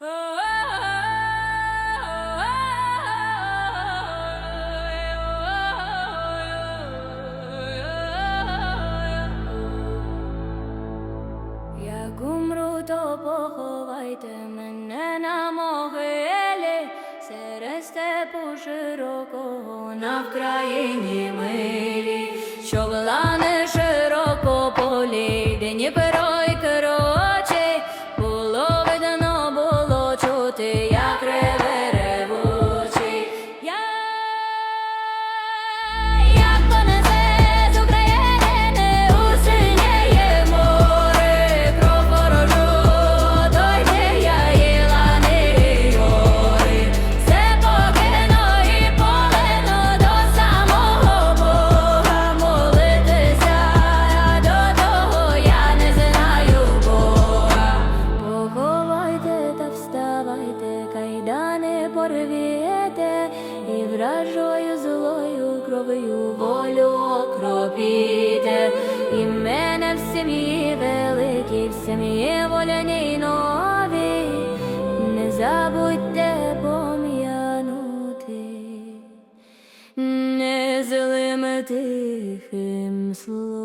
Як умру, то поховайте мене на могилі серед степу широкого на Вкраїні вставайте, кайдани порвіте, і вражою злою кров'ю волю окропіте, і мене в сім'ї великій, в сім'ї воляній нові, не забудьте пом'янути, не злим тихим словом.